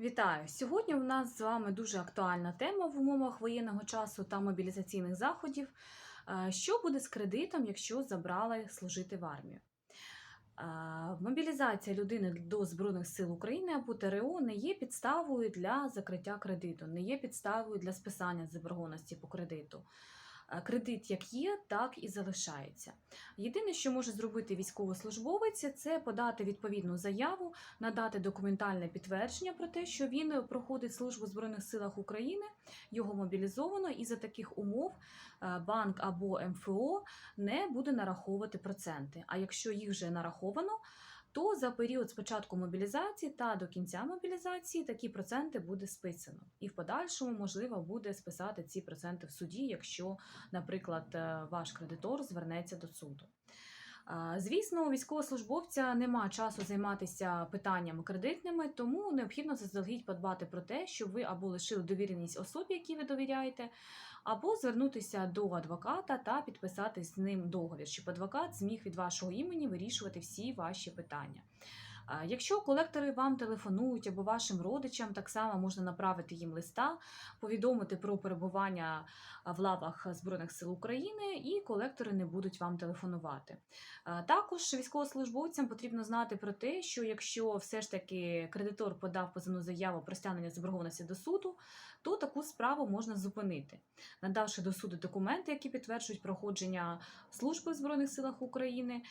Вітаю! Сьогодні у нас з вами дуже актуальна тема в умовах воєнного часу та мобілізаційних заходів. Е, Що буде з кредитом, якщо забрали служити в армію? Е, Мобілізація людини до Збройних сил України або ТРО не є підставою для закриття кредиту, не є підставою для списання заборгованості по кредиту. Е, Кредит як є, так і залишається. Єдине, що може зробити військовослужбовець, це подати відповідну заяву, надати документальне підтвердження про те, що він проходить службу в Збройних силах України, його мобілізовано, і за таких умов е, банк або МФО не буде нараховувати проценти. А якщо їх вже нараховано, то за період з початку мобілізації та до кінця мобілізації такі проценти буде списано. І в подальшому можливо буде списати ці проценти в суді, якщо, наприклад, е, ваш кредитор звернеться до суду. Звісно, у військовослужбовця нема часу займатися питаннями кредитними, тому необхідно заздалегідь подбати про те, щоб ви або лишили довіреність особі, якій ви довіряєте, або звернутися до адвоката та підписати з ним договір, щоб адвокат зміг від вашого імені вирішувати всі ваші питання. Якщо колектори вам телефонують або вашим родичам, так само можна направити їм листа, повідомити про перебування в лавах Збройних сил України, і колектори не будуть вам телефонувати. Також військовослужбовцям потрібно знати про те, що якщо все ж таки кредитор подав позовну заяву про стягнення заборгованості до суду, то таку справу можна зупинити, надавши до суду документи, які підтверджують проходження служби в Збройних силах України.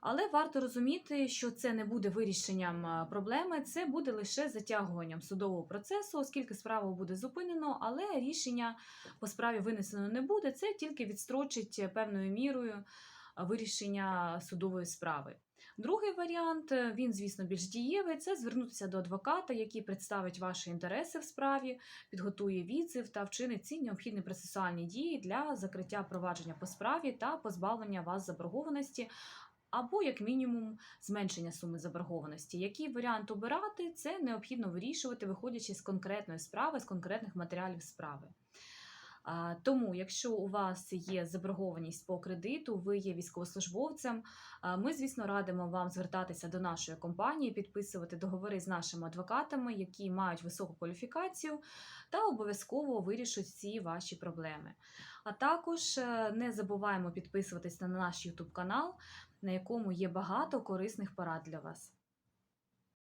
Але варто розуміти, що це не буде вирішенням проблеми, це буде лише затягуванням судового процесу, оскільки справу буде зупинено, але рішення по справі винесено не буде. Це тільки відстрочить певною мірою вирішення судової справи. Другий варіант, е, він, звісно, більш дієвий, це звернутися до адвоката, який представить ваші інтереси в справі, підготує відзив та вчинить ці необхідні процесуальні дії для закриття провадження по справі та позбавлення вас заборгованості. Або, як мінімум, зменшення суми заборгованості. Який варіант обирати, це необхідно вирішувати, виходячи з конкретної справи, з конкретних матеріалів справи. Тому, якщо у вас є заборгованість по кредиту, ви є військовослужбовцем, ми, звісно, радимо вам звертатися до нашої компанії, підписувати договори з нашими адвокатами, які мають високу кваліфікацію, та обов'язково вирішать всі ваші проблеми. А також е, не забуваємо підписуватися на наш YouTube канал, на якому є багато корисних порад для вас.